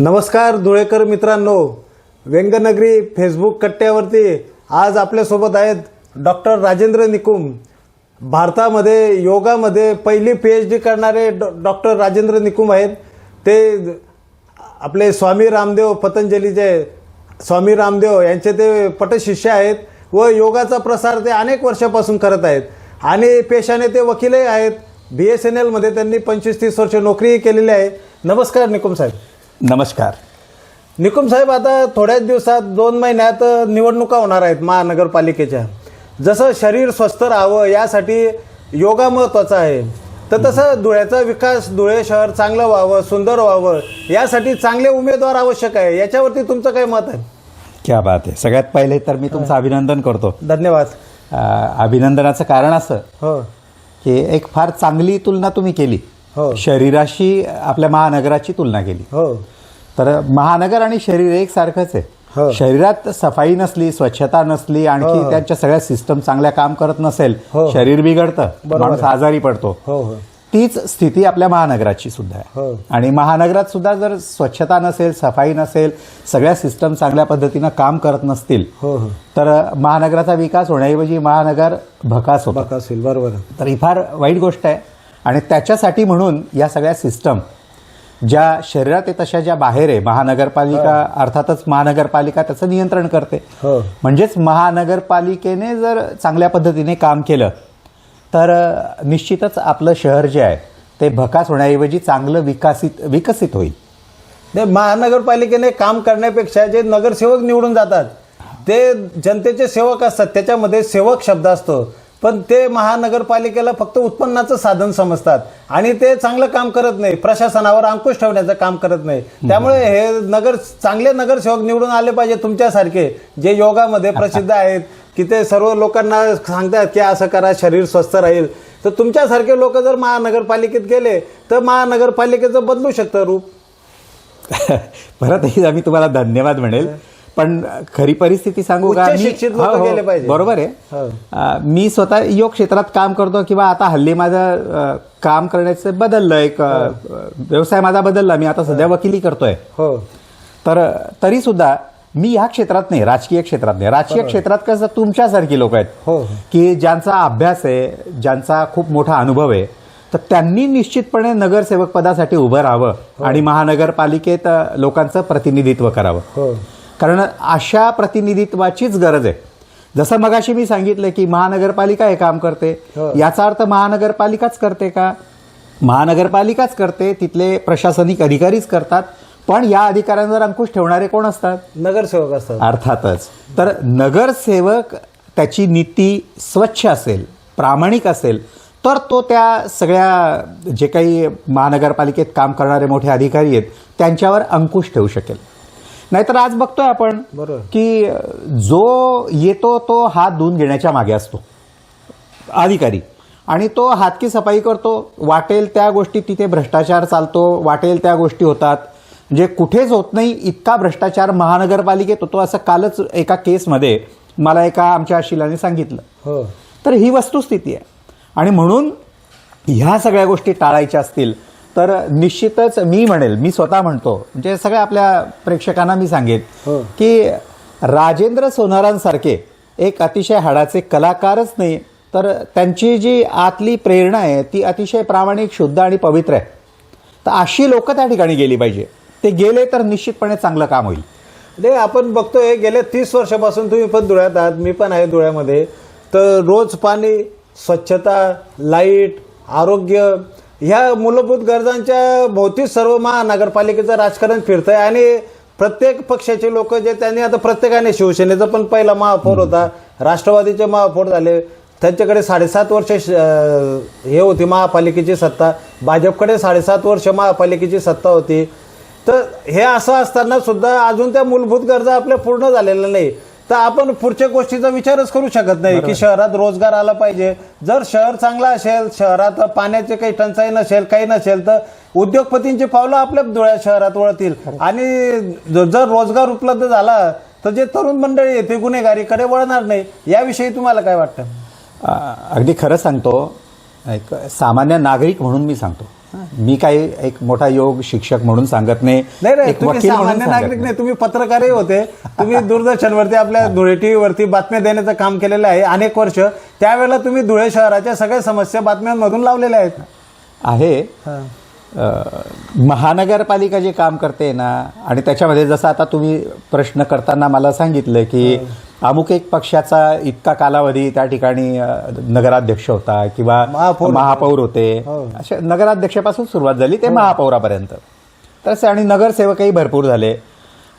नमस्कार धुळेकर मित्रांनो. व्यंगनगरी फेसबुक कट्ट्यावरती आज आपल्यासोबत आहेत डॉक्टर राजेंद्र निकुम. भारतामध्ये योगामध्ये पहिली पी एच डी करणारे डॉ डॉक्टर राजेंद्र निकुम आहेत. ते आपले स्वामी रामदेव पतंजलीचे स्वामी रामदेव यांचे ते पटशिष्य आहेत व योगाचा प्रसार ते अनेक वर्षापासून करत आहेत. आणि पेशाने ते वकीलही आहेत. बी एस एन एलमध्ये त्यांनी पंचवीस तीस वर्ष नोकरीही केलेली आहे. नमस्कार निकुम साहेब. नमस्कार. निकुम साहेब आता थोड्याच दिवसात दोन महिन्यात निवडणुका होणार आहेत महानगरपालिकेच्या. जसं शरीर स्वस्थ राहावं यासाठी योगा महत्त्वाचा आहे. तर तसं धुळ्याचा विकास धुळे शहर चांगलं व्हावं सुंदर व्हावं यासाठी चांगले उमेदवार आवश्यक आहे. याच्यावरती तुमचं काय मत आहे? क्या बात आहे. सगळ्यात पहिले तर मी तुमचं अभिनंदन करतो. धन्यवाद. अभिनंदनाचं कारण असं हो. की एक फार चांगली तुलना तुम्ही केली. हो शरीराशी आपल्या महानगराची तुलना केली हो तर महानगर आणि शरीर एक सारखंच हो. आहे शरीरात सफाई नसली स्वच्छता नसली आणखी हो. त्यांच्या सगळ्या सिस्टम चांगल्या काम करत नसेल हो. शरीर बिघडतं बरोबर माणूस. आजारी पडतो हो हो तीच स्थिती आपल्या महानगराची सुद्धा हो. आहे आणि महानगरात सुद्धा जर स्वच्छता नसेल सफाई नसेल सगळ्या सिस्टम चांगल्या पद्धतीनं काम करत नसतील हो हो तर महानगराचा विकास होण्याऐवजी महानगर भकास होतो बरोबर. तर ही फार वाईट गोष्ट आहे आणि त्याच्यासाठी म्हणून या सगळ्या सिस्टम ज्या शरीरात आहे तशा ज्या बाहेर आहे महानगरपालिका अर्थातच महानगरपालिका त्याचं नियंत्रण करते. हो. म्हणजेच महानगरपालिकेने जर चांगल्या पद्धतीने काम केलं तर निश्चितच आपलं शहर जे आहे ते भकास होण्याऐवजी चांगलं विकसित विकसित होईल. ते महानगरपालिकेने काम करण्यापेक्षा जे नगरसेवक निवडून जातात ते जनतेचे सेवक असतात त्याच्यामध्ये सेवक शब्द असतो. पण ते महानगरपालिकेला फक्त उत्पन्नाचं साधन समजतात. आणि ते चांगलं काम करत नाही. प्रशासनावर अंकुश ठेवण्याचं काम करत नाही. त्यामुळे हे नगर चांगले नगरसेवक निवडून आले पाहिजे तुमच्यासारखे जे योगामध्ये प्रसिद्ध आहेत की ते सर्व लोकांना सांगतात की असं करा शरीर स्वस्थ राहील. तर तुमच्यासारखे लोक जर महानगरपालिकेत गेले तर महानगरपालिकेचं बदलू शकतं रूप. परत आम्ही तुम्हाला धन्यवाद म्हणेल. पण खरी परिस्थिती सांगू का उच्च मी- शिक्षित लोकं हो, हो, गेले पाहिजे. बरोबर आहे. हो. अ, मी स्वतः योग क्षेत्रात काम करतो किंवा आता हल्ली माझं अ, काम करण्याचं बदललं एक अ, व्यवसाय माझा बदलला मी आता सध्या वकिली करतोय. हो. तर तरी सुद्धा मी ह्या क्षेत्रात नाही राजकीय क्षेत्रात नाही. राजकीय क्षेत्रात कसं तुमच्यासारखी लोक आहेत हो. की ज्यांचा अभ्यास आहे ज्यांचा खूप मोठा अनुभव आहे तर त्यांनी निश्चितपणे नगरसेवक पदासाठी उभं राहावं आणि महानगरपालिकेत अ, लोकांचं प्रतिनिधित्व करावं. हो. कारण अशा प्रतिनिधित्वाचीच गरज आहे. जसं मगाशी मी सांगितलं की महानगरपालिका हे काम करते. हो. याचा अर्थ महानगरपालिकाच करते का? महानगरपालिकाच करते तिथले प्रशासनिक अधिकारीच करतात पण या अधिकाऱ्यांवर अंकुश ठेवणारे कोण असतात? नगरसेवक असतात. अर्थातच. तर नगरसेवक त्याची नीती स्वच्छ असेल प्रामाणिक असेल तर तो त्या सगळ्या जे काही महानगरपालिकेत काम करणारे मोठे अधिकारी आहेत त्यांच्यावर अंकुश ठेवू शकेल. नाहीतर आज बघतोय आपण बरोबर. की जो येतो तो हात धुवून घेण्याच्या मागे असतो. अधिकारी. आणि तो हातकी सफाई करतो. वाटेल त्या गोष्टी तिथे भ्रष्टाचार चालतो. वाटेल त्या गोष्टी होतात. म्हणजे कुठेच होत नाही इतका भ्रष्टाचार महानगरपालिकेत होतो. असं कालच एका केसमध्ये मला एका आमच्या शिलाने सांगितलं. हो. तर ही वस्तुस्थिती आहे. आणि म्हणून ह्या सगळ्या गोष्टी टाळायच्या असतील. तर निश्चितच मी म्हणेल मी स्वतः म्हणतो म्हणजे सगळ्या आपल्या प्रेक्षकांना मी सांगेन हो. की राजेंद्र सोनारांसारखे एक अतिशय हाडाचे कलाकारच नाही तर त्यांची जी आतली प्रेरणा आहे ती अतिशय प्रामाणिक शुद्ध आणि पवित्र आहे. तर अशी लोक त्या ठिकाणी गेली पाहिजे. ते गेले तर निश्चितपणे चांगलं काम होईल. ते आपण बघतोय गेल्या तीस वर्षापासून तुम्ही पण धुळ्यात आहात मी पण आहे धुळ्यामध्ये. तर रोज पाणी स्वच्छता लाइट आरोग्य ह्या मूलभूत गरजांच्या भोवती सर्व महानगरपालिकेचं राजकारण फिरतंय आणि प्रत्येक पक्षाचे लोक जे त्यांनी आता प्रत्येकाने शिवसेनेचा पण पहिला महापौर होता राष्ट्रवादीचे महापौर झाले त्यांच्याकडे साडेसात वर्ष हे होती महापालिकेची सत्ता भाजपकडे साडेसात वर्ष महापालिकेची सत्ता होती. तर हे असं असताना सुद्धा अजून त्या मूलभूत गरजा आपल्या पूर्ण झालेल्या नाही. तर आपण पुढच्या गोष्टीचा विचारच करू शकत नाही की शहरात रोजगार आला पाहिजे. जर शहर चांगला असेल शहरात पाण्याचे काही टंचाई नसेल काही नसेल तर उद्योगपतींची पावलं आपल्या धुळ्या शहरात वळतील. आणि जर रोजगार उपलब्ध झाला तर जे तरुण मंडळी आहे ते गुन्हेगारीकडे वळणार नाही. याविषयी तुम्हाला काय वाटतं? अगदी खरं सांगतो. एक सामान्य नागरिक म्हणून मी सांगतो. मी काही एक मोठा योग शिक्षक म्हणून सांगत नाही. नागरिक नाही. तुम्ही पत्रकारही होते. तुम्ही दूरदर्शनवरती आपल्या धुळे टीव्हीवरती बातम्या देण्याचं काम केलेलं आहे अनेक वर्ष. त्यावेळेला तुम्ही धुळे शहराच्या सगळ्या समस्या बातम्यांमधून लावलेल्या आहेत. आहे. महानगरपालिका जे काम करते ना आणि त्याच्यामध्ये जसं आता तुम्ही प्रश्न करताना मला सांगितलं की अमुक एक पक्षाचा इतका कालावधी त्या ठिकाणी नगराध्यक्ष होता किंवा महापौर. होते. हो. अशा नगराध्यक्षापासून सुरुवात झाली ते महापौरापर्यंत. तसे आणि नगरसेवकही भरपूर झाले.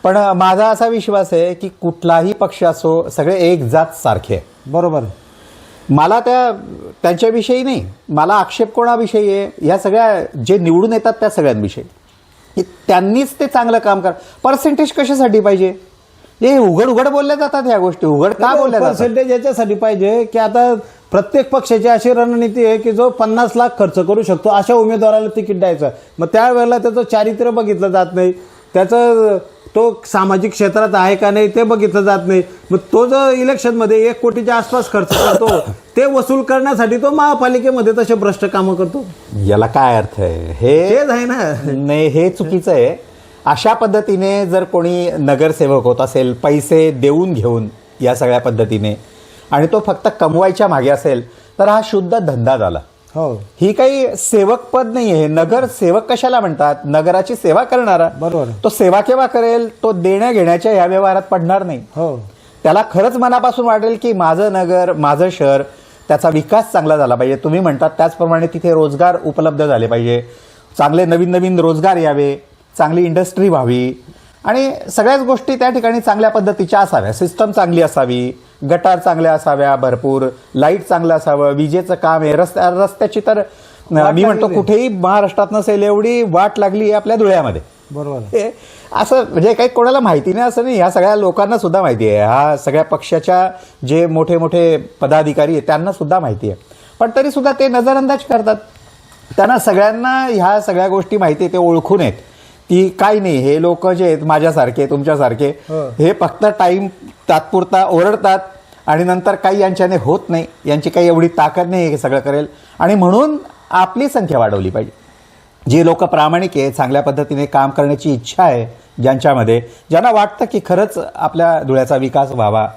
पण माझा असा विश्वास आहे की कुठलाही पक्ष असो सगळे एक जात सारखे. बरोबर. मला त्या त्यांच्याविषयी नाही. मला आक्षेप कोणाविषयी आहे? या सगळ्या जे निवडून येतात त्या सगळ्यांविषयी. त्यांनीच ते चांगलं काम कर. पर्सेंटेज कशासाठी पाहिजे? हे उघड उघड बोलल्या जातात ह्या गोष्टी. उघड का बोलल्या जातात? पर्सेंटेज याच्यासाठी पाहिजे की आता प्रत्येक पक्षाची अशी रणनीती आहे की जो पन्नास लाख खर्च करू शकतो अशा उमेदवाराला तिकीट द्यायचं. मग त्यावेळेला त्याचं चारित्र्य बघितलं जात नाही. त्याचं तो सामाजिक क्षेत्रात आहे का नाही ते बघितलं जात नाही. मग तो जो इलेक्शनमध्ये एक कोटीच्या आसपास खर्च करतो ते वसूल करण्यासाठी तो महापालिकेमध्ये तसे भ्रष्ट कामं करतो. याला काय अर्थ आहे? हे तेच आहे ना. नाही हे चुकीचं आहे. अशा पद्धतीने जर कोणी नगरसेवक होत असेल पैसे देऊन घेऊन या सगळ्या पद्धतीने आणि तो फक्त कमवायच्या मागे असेल तर हा शुद्ध धंदा झाला. हो. ही काही सेवक पद नाही आहे नगर सेवक कशाला म्हणतात? नगराची सेवा करणारा. बरोबर. तो सेवा केव्हा करेल? तो देण्या घेण्याच्या या व्यवहारात पडणार नाही. हो. त्याला खरंच मनापासून वाटेल की माझं नगर माझं शहर त्याचा विकास चांगला झाला पाहिजे. तुम्ही म्हणतात त्याचप्रमाणे तिथे रोजगार उपलब्ध झाले पाहिजे. चांगले नवीन नवीन रोजगार यावे चांगली इंडस्ट्री व्हावी. आणि सगळ्याच गोष्टी त्या ठिकाणी चांगल्या पद्धतीच्या असाव्या. सिस्टम चांगली असावी. गटार चांगल्या असाव्या भरपूर लाइट चांगलं असावं विजेचं काम आहे. रस्त्या रस्त्याची तर मी म्हणतो. कुठेही महाराष्ट्रात नसेल एवढी वाट लागली आपल्या धुळ्यामध्ये. बरोबर. असं म्हणजे काही कोणाला माहिती नाही असं नाही. ह्या सगळ्या लोकांना सुद्धा माहिती आहे. हा सगळ्या पक्षाच्या जे मोठे मोठे पदाधिकारी आहेत त्यांना सुद्धा माहिती आहे. पण तरी सुद्धा ते नजरअंदाज करतात. त्यांना सगळ्यांना ह्या सगळ्या गोष्टी माहिती आहे ते ओळखून आहेत. की काही नाही हे लोक जे आहेत माझ्यासारखे तुमच्यासारखे हो. हे फक्त टाइम तात्पुरता ओरडतात आणि नंतर काही यांच्याने होत नाही यांची काही एवढी ताकद नाही हे सगळं करेल. आणि म्हणून आपली संख्या वाढवली पाहिजे. जे लोक प्रामाणिक आहे चांगल्या पद्धतीने काम करण्याची इच्छा आहे ज्यांच्यामध्ये ज्यांना वाटतं की खरंच आपल्या धुळ्याचा विकास व्हावा.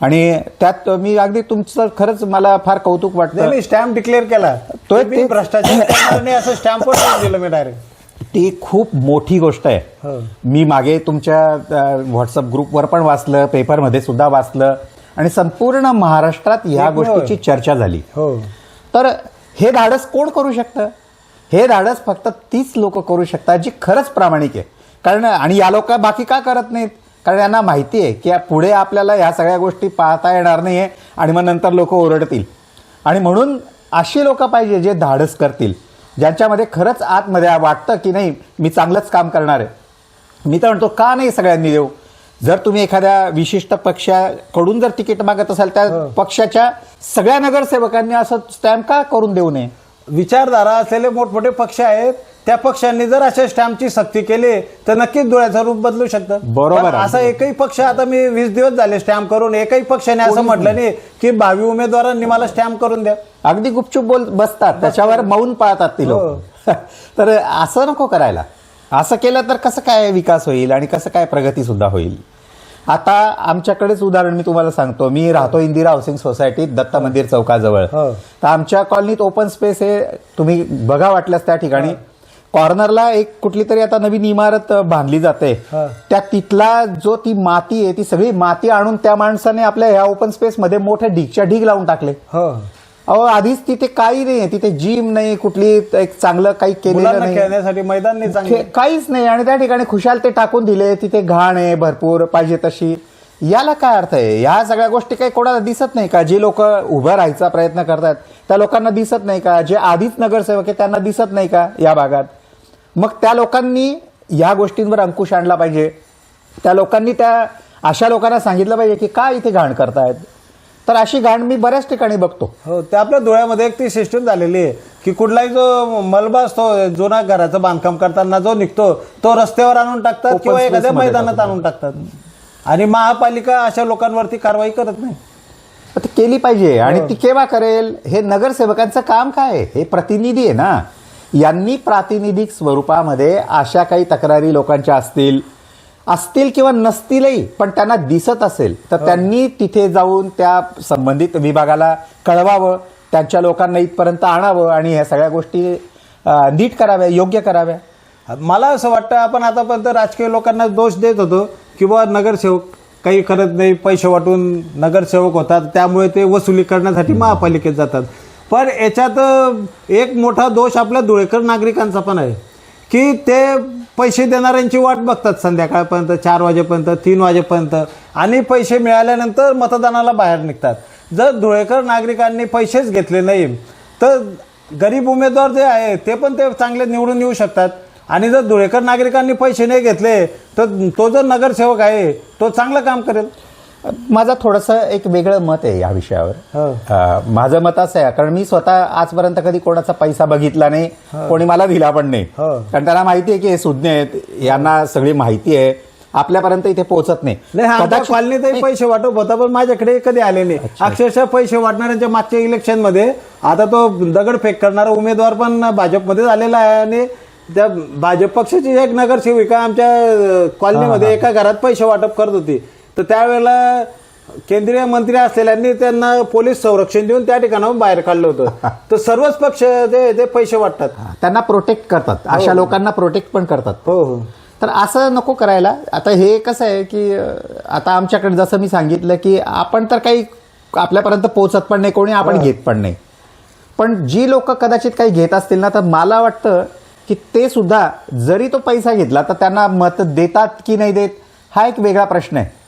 आणि त्यात मी अगदी तुमचं खरंच मला फार कौतुक वाटतं. मी स्टॅम्प डिक्लेअर केला. तो ते- भ्रष्टाचार असं स्टॅम्प दिलं मी डायरेक्ट. ती खूप मोठी गोष्ट आहे. हो. मी मागे तुमच्या व्हॉट्सअप ग्रुपवर पण वाचलं पेपरमध्ये सुद्धा वाचलं आणि संपूर्ण महाराष्ट्रात ह्या आहे. गोष्टीची चर्चा झाली. हो. तर हे धाडस कोण करू शकतं? हे धाडस फक्त तीच लोक करू शकतात जी खरंच प्रामाणिक आहे. कारण आणि या लोक बाकी का करत नाहीत? कारण यांना माहिती आहे की या पुढे आपल्याला ह्या सगळ्या गोष्टी पाहता येणार नाहीये आणि मग नंतर लोक ओरडतील. आणि म्हणून अशी लोक पाहिजे जे धाडस करतील. ज्यांच्यामध्ये खरंच आतमध्ये वाटतं की नाही मी चांगलंच काम करणार आहे. मी तर म्हणतो का नाही सगळ्यांनी देऊ? जर तुम्ही एखाद्या विशिष्ट पक्षाकडून जर तिकीट मागत असाल त्या पक्षाच्या सगळ्या नगरसेवकांनी असं स्टॅम्प का करून देऊ नये? विचारधारा असलेले मोठमोठे पक्ष आहेत त्या पक्षांनी जर अशा स्टॅम्पची सक्ती केली तर नक्कीच डोळ्याचं रूप बदलू शकतं. बरोबर. असा एकही पक्ष आता मी वीस दिवस झाले स्टॅम्प करून एकही पक्षाने असं म्हटलं नाही. की भावी उमेदवारांनी मला स्टॅम्प करून द्या. अगदी गुपचूप बोल बसतात. त्याच्यावर मौन पाळतात ती लोक. तर असं नको करायला. असं केलं तर कसं काय विकास होईल आणि कसं काय प्रगती सुद्धा होईल? आता आमच्याकडेच उदाहरण मी तुम्हाला सांगतो. मी राहतो इंदिरा हाऊसिंग सोसायटीत दत्त मंदिर चौकाजवळ. हो. तर आमच्या कॉलनीत ओपन स्पेस हे तुम्ही बघा वाटल्यास त्या ठिकाणी कॉर्नरला एक कुठली तरी आता नवीन इमारत बांधली जाते. त्या तिथला जो ती माती आहे ती सगळी माती आणून त्या माणसाने आपल्या ह्या ओपन स्पेस मध्ये मोठ्या ढीगच्या ढीग लावून टाकले. हो. अहो आधीच तिथे काही नाही तिथे जिम नाही कुठली एक चांगलं काही केलेलं नाही. खेळण्यासाठी मैदान नाही काहीच नाही. आणि त्या ठिकाणी खुशाल ते टाकून दिले. तिथे घाण आहे भरपूर पाहिजे तशी. याला काय अर्थ आहे? या सगळ्या गोष्टी काही कोणाला दिसत नाही का? जे लोक उभं राहायचा प्रयत्न करतात त्या लोकांना दिसत नाही का? जे आधीच नगरसेवक आहे त्यांना दिसत नाही का या भागात? मग त्या लोकांनी या गोष्टींवर अंकुश आणला पाहिजे. त्या लोकांनी त्या अशा लोकांना सांगितलं पाहिजे की का इथे घाण करतायत. तर अशी घाण मी बऱ्याच ठिकाणी बघतो. हो ते आपल्या डोळ्यामध्ये एक ती सिस्टम झालेली आहे की कुठलाही जो मलबा असतो जुना घराचं बांधकाम करताना जो निघतो तो रस्त्यावर आणून टाकतात किंवा एखाद्या मैदानात. आणून टाकतात. आणि महापालिका अशा लोकांवरती कारवाई करत नाही. ती केली पाहिजे आणि ती केव्हा करेल? हे नगरसेवकांचं काम काय आहे? हे प्रतिनिधी आहे ना. यांनी प्रातिनिधिक स्वरूपामध्ये अशा काही तक्रारी लोकांच्या असतील असतील किंवा नसतीलही पण त्यांना दिसत असेल तर त्यांनी तिथे जाऊन त्या संबंधित विभागाला कळवावं त्यांच्या लोकांना इथपर्यंत आणावं आणि ह्या सगळ्या गोष्टी नीट कराव्या योग्य कराव्या. मला असं वाटतं आपण आतापर्यंत राजकीय लोकांना दोष देत होतो की बुवा नगरसेवक काही करत नाही पैसे वाटून नगरसेवक होतात त्यामुळे ते वसुली करण्यासाठी महापालिकेत जातात. पण याच्यात एक मोठा दोष आपल्या धुळेकर नागरिकांचा पण आहे. की ते पैसे देणाऱ्यांची वाट बघतात संध्याकाळपर्यंत चार वाजेपर्यंत तीन वाजेपर्यंत. आणि पैसे मिळाल्यानंतर मतदानाला बाहेर निघतात. जर धुळेकर नागरिकांनी पैसेच घेतले नाही तर गरीब उमेदवार जे आहे ते पण ते चांगले निवडून येऊ शकतात. आणि जर धुळेकर नागरिकांनी पैसे नाही घेतले तर तो जो नगरसेवक आहे तो चांगलं काम करेल. माझं थोडंसं एक वेगळं मत आहे या विषयावर. हो. माझं मत असं आहे कारण मी स्वतः आजपर्यंत कधी कोणाचा पैसा बघितला नाही कोणी मला दिला पण नाही. हो. कारण त्यांना माहिती आहे की हे सुज्ञ आहेत यांना सगळी माहिती आहे आपल्यापर्यंत इथे पोहोचत नाही. हा पैसे वाटप होता पण माझ्याकडे कधी आले नाही. अक्षरशः पैसे वाटणाऱ्यांच्या मागच्या इलेक्शनमध्ये आता तो दगडफेक करणारा उमेदवार पण भाजपमध्ये झालेला आहे आणि त्या भाजप पक्षाची एक नगरसेविका आमच्या कॉलनीमध्ये एका घरात पैसे वाटप करत होती. तर त्यावेळेला केंद्रीय मंत्री असलेल्यांनी त्यांना पोलीस संरक्षण देऊन त्या ठिकाणाहून बाहेर काढलं होतं. तर सर्वच पक्ष ते पैसे वाटतात. त्यांना प्रोटेक्ट करतात. अशा लोकांना प्रोटेक्ट पण करतात. हो हो. तर असं नको करायला. आता हे कसं आहे की आता आमच्याकडे जसं मी सांगितलं की आपण तर काही आपल्यापर्यंत पोहोचत पण नाही कोणी आपण घेत पण नाही. पण जी लोक कदाचित काही घेत असतील ना तर मला वाटतं की ते सुद्धा जरी तो पैसा घेतला तर त्यांना मत देतात की नाही देत हा एक वेगळा प्रश्न आहे.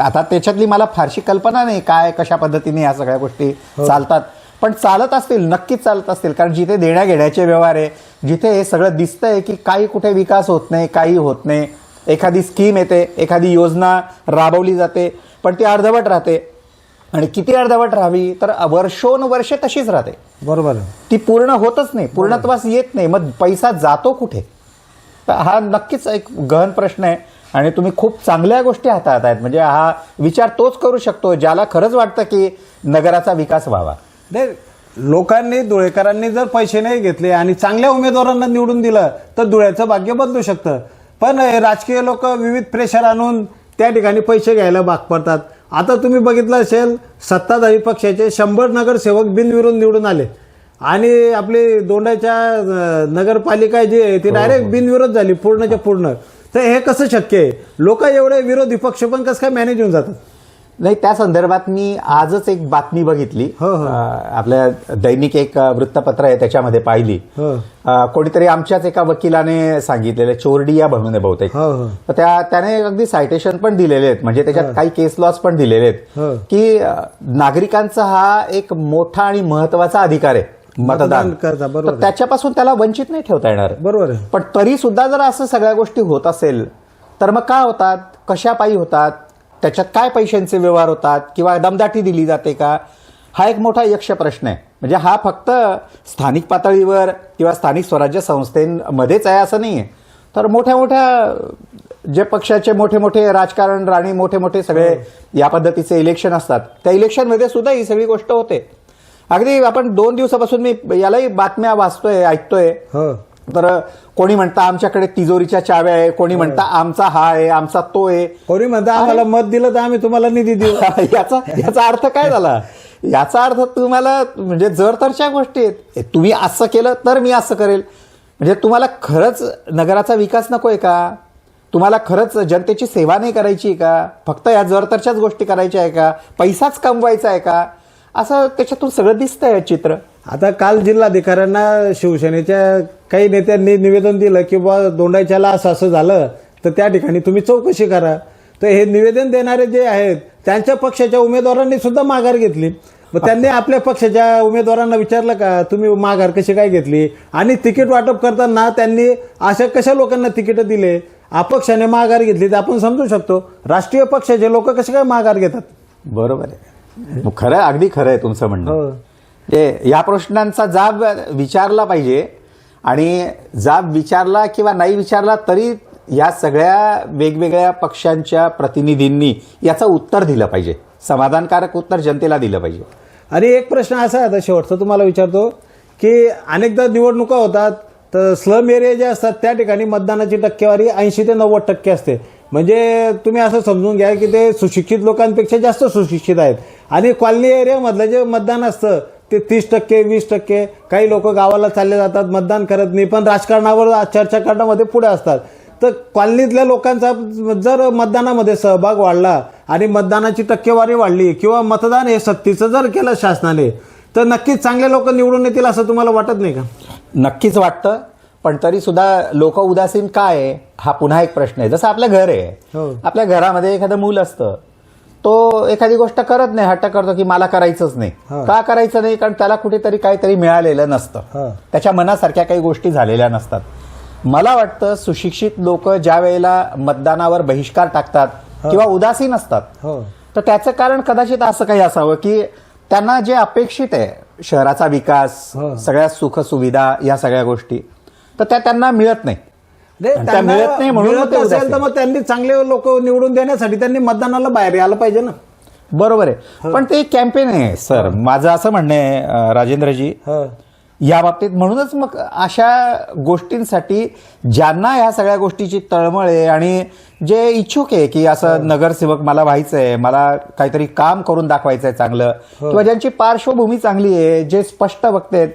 आता त्याच्यातली मला फारशी कल्पना नाही काय कशा पद्धतीने या सगळ्या गोष्टी चालतात. पण चालत असतील नक्कीच चालत असतील कारण जिथे देण्या घेण्याचे व्यवहार आहे जिथे हे सगळं दिसतंय की काही कुठे विकास होत नाही काही होत नाही. एखादी स्कीम येते एखादी योजना राबवली जाते पण ती अर्धवट राहते. आणि किती अर्धवट राहावी तर वर्षोनुवर्षे तशीच राहते. बरोबर ती पूर्ण होतच नाही पूर्णत्वास येत नाही. मग पैसा जातो कुठे? हा नक्कीच एक गहन प्रश्न आहे. आणि तुम्ही खूप चांगल्या गोष्टी हाताळत आहेत. म्हणजे हा विचार तोच करू शकतो ज्याला खरंच वाटतं की नगराचा विकास व्हावा. नाही लोकांनी धुळेकरांनी जर पैसे नाही घेतले आणि चांगल्या उमेदवारांना निवडून दिलं तर धुळ्याचं भाग्य बदलू शकतं. पण हे राजकीय लोक विविध प्रेशर आणून त्या ठिकाणी पैसे घ्यायला भाग पडतात. आता तुम्ही बघितलं असेल सत्ताधारी पक्षाचे शंभर नगरसेवक बिनविरोध निवडून आले. आणि आपली दोंडाच्या नगरपालिका जी आहे ती डायरेक्ट बिनविरोध झाली पूर्णच्या पूर्ण. तर हे कसं शक्य आहे? लोक एवढे विरोधी पक्ष पण कसं काय मॅनेज होऊन जातात? नाही त्या संदर्भात मी आजच एक बातमी बघितली. हो, हो. आपल्या दैनिक एक वृत्तपत्र आहे त्याच्यामध्ये पाहिली. हो. कोणीतरी आमच्याच एका वकिलाने सांगितलेलं चोरडिया म्हणून आहे बहुतेक. तर त्या त्याने अगदी सायटेशन पण दिलेले आहेत. म्हणजे त्याच्यात काही केस लॉस पण दिलेले आहेत. हो. की नागरिकांचा हा एक मोठा आणि महत्त्वाचा अधिकार आहे. मतदान. बरोबर तर. त्याच्यापासून त्याला वंचित नाही ठेवता येणार. बरोबर पण तरी सुद्धा जर असं सगळ्या गोष्टी होत असेल तर मग का होतात? कशा पायी होतात? त्याच्यात काय पैशांचे व्यवहार होतात? किंवा दमदाटी दिली जाते का? हा एक मोठा यक्ष प्रश्न आहे. म्हणजे हा फक्त स्थानिक पातळीवर किंवा स्थानिक स्वराज्य संस्थेमध्येच आहे असं नाही आहे तर मोठ्या मोठ्या जे पक्षाचे मोठे मोठे राजकारण राणी मोठे मोठे सगळे या पद्धतीचे इलेक्शन असतात. त्या इलेक्शनमध्ये सुद्धा ही सगळी गोष्ट होते. अगदी आपण दोन दिवसापासून मी यालाही बातम्या वाचतोय ऐकतोय. हो. तर कोणी म्हणता आमच्याकडे तिजोरीच्या चाव्या आहे कोणी म्हणता आमचा हा आहे आमचा तो आहे. कोणी म्हणता आम्हाला मत दिलं तर आम्ही तुम्हाला निधी देऊ. याचा याचा अर्थ काय झाला? याचा अर्थ तुम्हाला म्हणजे जर तरच्या गोष्टी आहेत. हे तुम्ही असं केलं तर मी असं करेल. म्हणजे तुम्हाला खरंच नगराचा विकास नकोय का? तुम्हाला खरंच जनतेची सेवा नाही करायची का? फक्त या जरतरच्याच गोष्टी करायच्या आहे का? पैसाच कमवायचा आहे का? असं त्याच्यातून सगळं दिसतंय चित्र. आता काल जिल्हाधिकाऱ्यांना शिवसेनेच्या काही नेत्यांनी निवेदन दिलं की बा दोंडाच्याला असं असं झालं तर त्या ठिकाणी तुम्ही चौकशी करा. तर हे निवेदन देणारे जे आहेत त्यांच्या पक्षाच्या उमेदवारांनी सुद्धा माघार घेतली. मग त्यांनी आपल्या पक्षाच्या उमेदवारांना विचारलं का तुम्ही माघार कशी काय घेतली? आणि तिकीट वाटप करताना त्यांनी अशा कशा लोकांना तिकीट दिले? अपक्षाने माघार घेतली तर आपण समजू शकतो. राष्ट्रीय पक्षाचे लोक कसे काय माघार घेतात? बरोबर आहे. खरं अगदी खरं आहे तुमचं म्हणणं. हो. ते या प्रश्नांचा जाब विचारला पाहिजे आणि जाब विचारला किंवा नाही विचारला तरी या सगळ्या वेगवेगळ्या पक्षांच्या प्रतिनिधींनी याचं उत्तर दिलं पाहिजे. समाधानकारक उत्तर जनतेला दिलं पाहिजे. आणि एक प्रश्न असा आहे आता शेवटचा तुम्हाला विचारतो की अनेकदा निवडणुका होतात तर स्लम एरिया जे असतात त्या ठिकाणी मतदानाची टक्केवारी ऐंशी ते नव्वद टक्के असते. म्हणजे तुम्ही असं समजून घ्या की ते सुशिक्षित लोकांपेक्षा जास्त सुशिक्षित आहेत. आणि कॉलनी एरियामधलं जे मतदान असतं ते तीस टक्के वीस टक्के काही लोक गावाला चालले जातात मतदान करत नाही पण राजकारणावर चर्चा करण्यामध्ये पुढे असतात. तर कॉलनीतल्या लोकांचा जर मतदानामध्ये सहभाग वाढला आणि मतदानाची टक्केवारी वाढली किंवा मतदान हे सक्तीचं जर केलं शासनाने तर नक्कीच चांगले लोक निवडून येतील असं तुम्हाला वाटत नाही का? नक्कीच वाटतं. पण तरी सुद्धा लोक उदासीन काय? हा पुन्हा एक प्रश्न आहे जसं आपलं घर आहे हो. आपल्या घरामध्ये एखादं मूल असतं तो एखादी गोष्ट करत नाही हट्ट करतो की मला करायचंच नाही. का करायचं नाही कारण त्याला कुठेतरी काहीतरी मिळालेलं. नसतं त्याच्या मनासारख्या काही गोष्टी झालेल्या नसतात मला वाटतं सुशिक्षित लोक ज्या वेळेला मतदानावर बहिष्कार टाकतात किंवा उदासीन असतात हो तर त्याचं कारण कदाचित असं काही असावं की त्यांना जे अपेक्षित आहे शहराचा विकास. सगळ्या सुख सुविधा या सगळ्या गोष्टी तर त्या त्यांना मिळत नाही. त्या मिळत नाही म्हणून असेल. तर मग त्यांनी चांगले लोक निवडून देण्यासाठी त्यांनी मतदानाला बाहेर यायला पाहिजे ना. बरोबर आहे. पण ते कॅम्पेन आहे सर माझं असं म्हणणं आहे राजेंद्रजी. या बाबतीत म्हणूनच मग अशा गोष्टींसाठी ज्यांना ह्या सगळ्या गोष्टीची तळमळ आहे आणि जे इच्छुक आहे की असं नगरसेवक मला व्हायचंय मला काहीतरी काम करून दाखवायचंय चांगलं किंवा ज्यांची पार्श्वभूमी चांगली आहे जे स्पष्ट बघतेत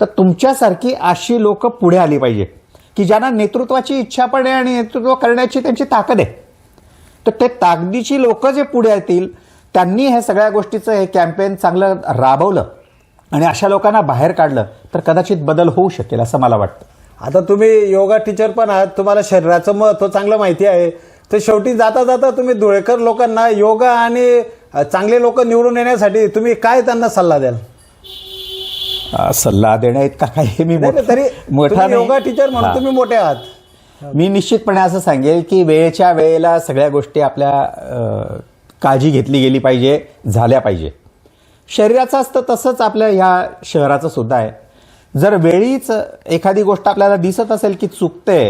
तर तुमच्यासारखी अशी लोक पुढे आली पाहिजे. की ज्यांना नेतृत्वाची इच्छा पण आहे आणि नेतृत्व करण्याची त्यांची ताकद आहे. तर ते ताकदीची लोक जे पुढे येतील त्यांनी ह्या सगळ्या गोष्टीचं हे कॅम्पेन चांगलं राबवलं आणि अशा लोकांना बाहेर काढलं तर कदाचित बदल होऊ शकेल असं मला वाटतं. आता तुम्ही योगा टीचर पण आहात तुम्हाला शरीराचं महत्त्व चांगलं माहिती आहे. तर शेवटी जाता जाता तुम्ही धुळेकर लोकांना योगा आणि चांगले लोक निवडून येण्यासाठी तुम्ही काय त्यांना सल्ला द्याल? सल्ला देण्या इतका काही मी तरी मोठा. योगा टीचर म्हणून. तुम्ही मोठे आहात मी निश्चितपणे असं सांगेल की वेळेच्या वेळेला सगळ्या गोष्टी आपल्या काळजी घेतली गेली पाहिजे झाल्या पाहिजे शरीराचं असतं तसंच आपल्या ह्या शहराचं सुद्धा आहे जर वेळीच एखादी गोष्ट आपल्याला दिसत असेल की चुकते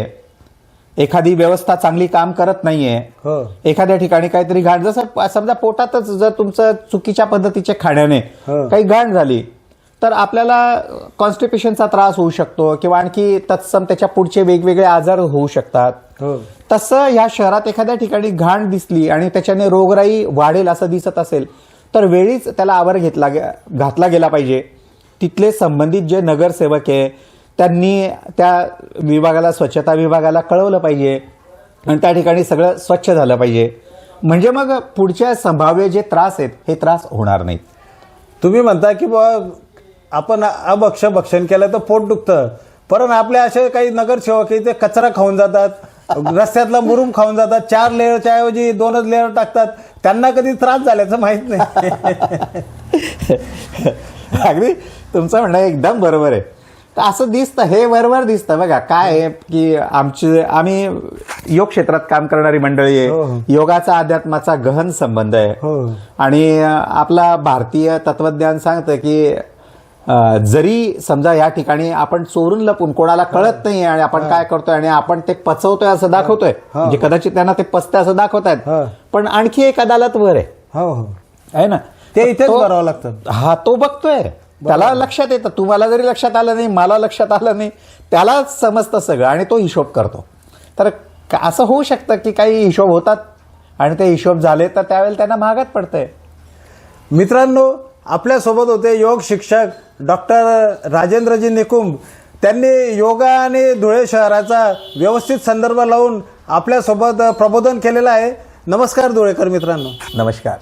एखादी व्यवस्था चांगली काम करत नाहीये हो एखाद्या ठिकाणी काहीतरी घाण जसं समजा पोटातच जर तुमचं चुकीच्या पद्धतीच्या खाण्याने हो. काही घाण झाली तर आपल्याला कॉन्स्टिपेशनचा त्रास होऊ शकतो किंवा आणखी तत्सम त्याच्या पुढचे वेगवेगळे आजार होऊ शकतात. हो. तसं ह्या शहरात एखाद्या ठिकाणी घाण दिसली आणि त्याच्याने रोगराई वाढेल असं दिसत असेल तर वेळीच त्याला आवर घेतला घातला गेला पाहिजे. तिथले संबंधित जे नगरसेवक आहे त्यांनी त्या विभागाला स्वच्छता विभागाला कळवलं पाहिजे आणि त्या ठिकाणी सगळं स्वच्छ झालं पाहिजे. म्हणजे मग पुढच्या संभाव्य जे त्रास आहेत हे त्रास होणार नाहीत. तुम्ही म्हणता की बा आपण अभक्ष भक्षण केलं तर पोट दुखतं. पण आपले असे काही नगरसेवक ते कचरा खाऊन जातात रस्त्यातला मुरुम खाऊन जातात चार लेअरच्या ऐवजी दोनच लेअर टाकतात. त्यांना कधी त्रास झाल्याचं माहीत नाही. अगदी तुमचं म्हणणं एकदम बरोबर आहे. तर असं दिसतं हे बरोबर दिसतं बघा. काय आहे की आमची आम्ही योग क्षेत्रात काम करणारी मंडळी आहे. हो. योगाचा अध्यात्माचा गहन संबंध आहे. हो. आणि आपला भारतीय तत्वज्ञान सांगतं की जरी समजा या ठिकाणी आपण चोरून लपून कोणाला कळत नाही आणि आपण काय करतोय आणि आपण ते पचवतोय असं दाखवतोय. म्हणजे कदाचित त्यांना ते पचते असं दाखवतायत. पण आणखी एक अदालत वर आहे. हो हो. आहे ना? ते इथेच तो- करावं लागतं. हा तो बघतोय. त्याला लक्षात येतं. तुम्हाला जरी लक्षात आलं नाही मला लक्षात आलं नाही त्याला समजतं सगळं आणि तो हिशोब करतो. तर असं होऊ शकतं की काही हिशोब होतात आणि ते हिशोब झाले तर त्यावेळेला त्यांना महागात पडतंय. मित्रांनो आपल्यासोबत होते योग शिक्षक डॉक्टर राजेंद्रजी निकुंभ. त्यांनी योगा आणि धुळे शहराचा व्यवस्थित संदर्भ लावून आपल्यासोबत प्रबोधन केलेलं आहे. नमस्कार धुळेकर मित्रांनो. नमस्कार.